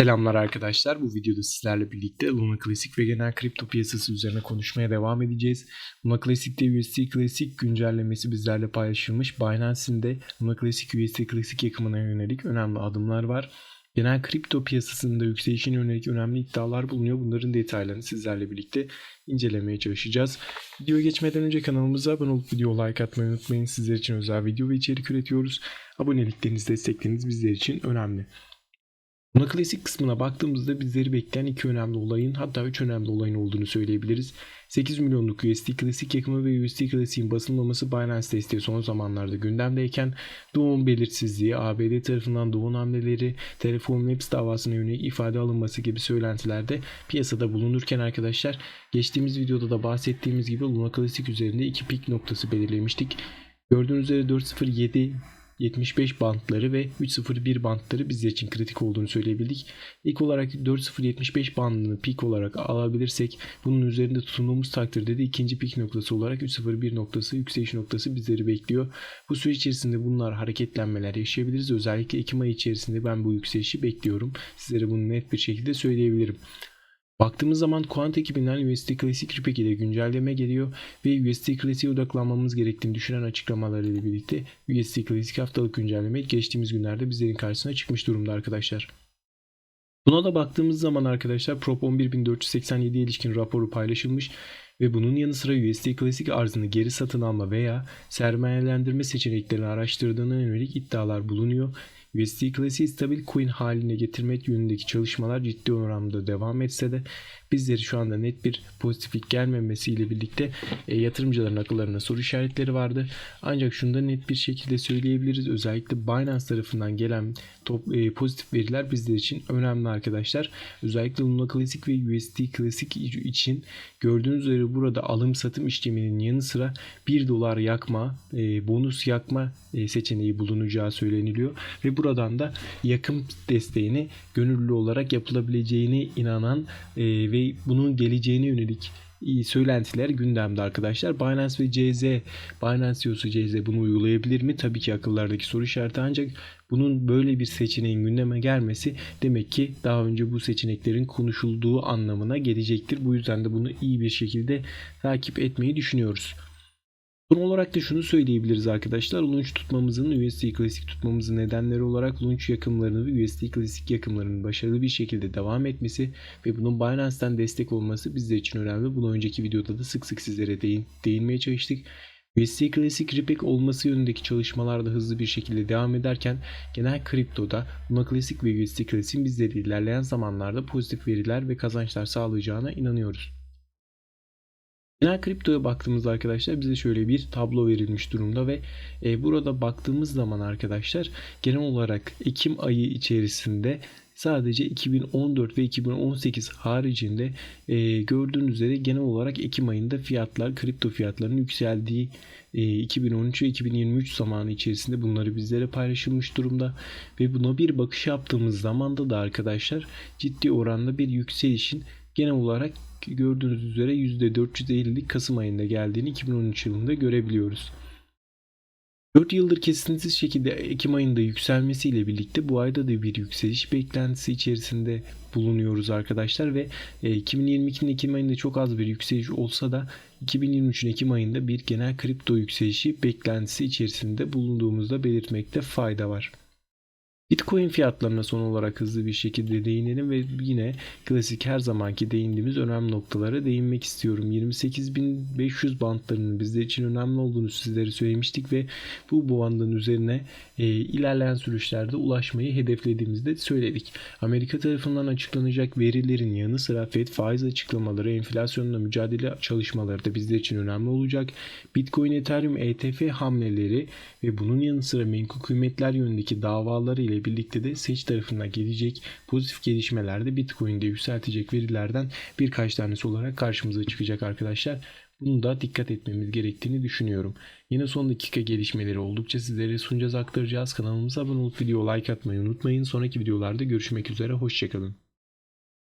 Selamlar arkadaşlar. Bu videoda sizlerle birlikte Luna Classic ve genel kripto piyasası üzerine konuşmaya devam edeceğiz. Luna Classic'te USD Classic güncellemesi bizlerle paylaşılmış. Binance'in de Luna Classic USD Classic yakımına yönelik önemli adımlar var. Genel kripto piyasasında yükselişine yönelik önemli iddialar bulunuyor. Bunların detaylarını sizlerle birlikte incelemeye çalışacağız. Videoya geçmeden önce kanalımıza abone olup video like atmayı unutmayın. Sizler için özel video ve içerik üretiyoruz. Abonelikleriniz, destekleriniz bizler için önemli. Buna klasik kısmına baktığımızda bizleri bekleyen iki önemli olayın hatta üç önemli olayın olduğunu söyleyebiliriz. 8 milyonluk USD klasik yakımı ve USD klasiğin basılmaması Binance desteği son zamanlarda gündemdeyken doğum belirsizliği, ABD tarafından doğum hamleleri, telefon Labs davasına yönelik ifade alınması gibi söylentilerde piyasada bulunurken arkadaşlar geçtiğimiz videoda da bahsettiğimiz gibi Luna Classic üzerinde iki pik noktası belirlemiştik. Gördüğünüz üzere 407 75 bantları ve 301 bantları bizler için kritik olduğunu söyleyebildik. İlk olarak 4075 bandını pik olarak alabilirsek bunun üzerinde tutunduğumuz takdirde de ikinci pik noktası olarak 301 noktası yükseliş noktası bizleri bekliyor. Bu süre içerisinde bunlar hareketlenmeler yaşayabiliriz. Özellikle Ekim ayı içerisinde ben bu yükselişi bekliyorum. Sizlere bunu net bir şekilde söyleyebilirim. Baktığımız zaman Quant ekibinden USD Classic Ripek ile güncelleme geliyor ve USD Classic'e odaklanmamız gerektiğini düşünen açıklamalarıyla birlikte USD Classic haftalık güncelleme geçtiğimiz günlerde bizlerin karşısına çıkmış durumda arkadaşlar. Buna da baktığımız zaman arkadaşlar Prop 11487 ilişkin raporu paylaşılmış ve bunun yanı sıra USD Classic arzını geri satın alma veya sermayelendirme seçeneklerini araştırdığına yönelik iddialar bulunuyor. USD Classic'i stabil coin haline getirmek yönündeki çalışmalar ciddi oranda devam etse de bizleri şu anda net bir pozitiflik gelmemesiyle birlikte e, yatırımcıların akıllarına soru işaretleri vardı. Ancak şunu da net bir şekilde söyleyebiliriz. Özellikle Binance tarafından gelen top, e, pozitif veriler bizler için önemli arkadaşlar. Özellikle Luna Classic ve USD Classic için gördüğünüz üzere burada alım satım işleminin yanı sıra 1 dolar yakma, e, bonus yakma e, seçeneği bulunacağı söyleniliyor ve buradan da yakım desteğini gönüllü olarak yapılabileceğine inanan e, ve bunun geleceğine yönelik söylentiler gündemde arkadaşlar. Binance ve CZ, Binance CEO'su CZ bunu uygulayabilir mi? Tabii ki akıllardaki soru işareti ancak bunun böyle bir seçeneğin gündeme gelmesi demek ki daha önce bu seçeneklerin konuşulduğu anlamına gelecektir. Bu yüzden de bunu iyi bir şekilde takip etmeyi düşünüyoruz. Son olarak da şunu söyleyebiliriz arkadaşlar. Launch tutmamızın, USD Classic tutmamızın nedenleri olarak launch yakımlarını ve USD Classic yakımlarının başarılı bir şekilde devam etmesi ve bunun Binance'ten destek olması bizler için önemli. Bunu önceki videoda da sık sık sizlere değin, değinmeye çalıştık. USD Classic Ripek olması yönündeki çalışmalar da hızlı bir şekilde devam ederken genel kriptoda Luna Classic ve USD Classic'in bizleri ilerleyen zamanlarda pozitif veriler ve kazançlar sağlayacağına inanıyoruz. Genel kriptoya baktığımızda arkadaşlar bize şöyle bir tablo verilmiş durumda ve e, burada baktığımız zaman arkadaşlar genel olarak Ekim ayı içerisinde sadece 2014 ve 2018 haricinde e, gördüğünüz üzere genel olarak Ekim ayında fiyatlar, kripto fiyatlarının yükseldiği e, 2013 ve 2023 zamanı içerisinde bunları bizlere paylaşılmış durumda ve buna bir bakış yaptığımız zamanda da arkadaşlar ciddi oranda bir yükselişin genel olarak gördüğünüz üzere %450'lik Kasım ayında geldiğini 2013 yılında görebiliyoruz. 4 yıldır kesintisiz şekilde Ekim ayında yükselmesiyle birlikte bu ayda da bir yükseliş beklentisi içerisinde bulunuyoruz arkadaşlar ve 2022'nin e, Ekim ayında çok az bir yükseliş olsa da 2023'ün Ekim ayında bir genel kripto yükselişi beklentisi içerisinde bulunduğumuzda belirtmekte fayda var. Bitcoin fiyatlarına son olarak hızlı bir şekilde değinelim ve yine klasik her zamanki değindiğimiz önemli noktalara değinmek istiyorum. 28.500 bantlarının bizler için önemli olduğunu sizlere söylemiştik ve bu bandın üzerine e, ilerleyen sürüşlerde ulaşmayı hedeflediğimizi de söyledik. Amerika tarafından açıklanacak verilerin yanı sıra FED faiz açıklamaları, enflasyonla mücadele çalışmaları da bizler için önemli olacak. Bitcoin, Ethereum, ETF hamleleri ve bunun yanı sıra menkul kıymetler yönündeki davaları ile birlikte de seç tarafına gelecek pozitif gelişmelerde Bitcoin'de yükseltecek verilerden birkaç tanesi olarak karşımıza çıkacak arkadaşlar. Bunu da dikkat etmemiz gerektiğini düşünüyorum. Yine son dakika gelişmeleri oldukça sizlere sunacağız aktaracağız. Kanalımıza abone olup video like atmayı unutmayın. Sonraki videolarda görüşmek üzere. Hoşçakalın.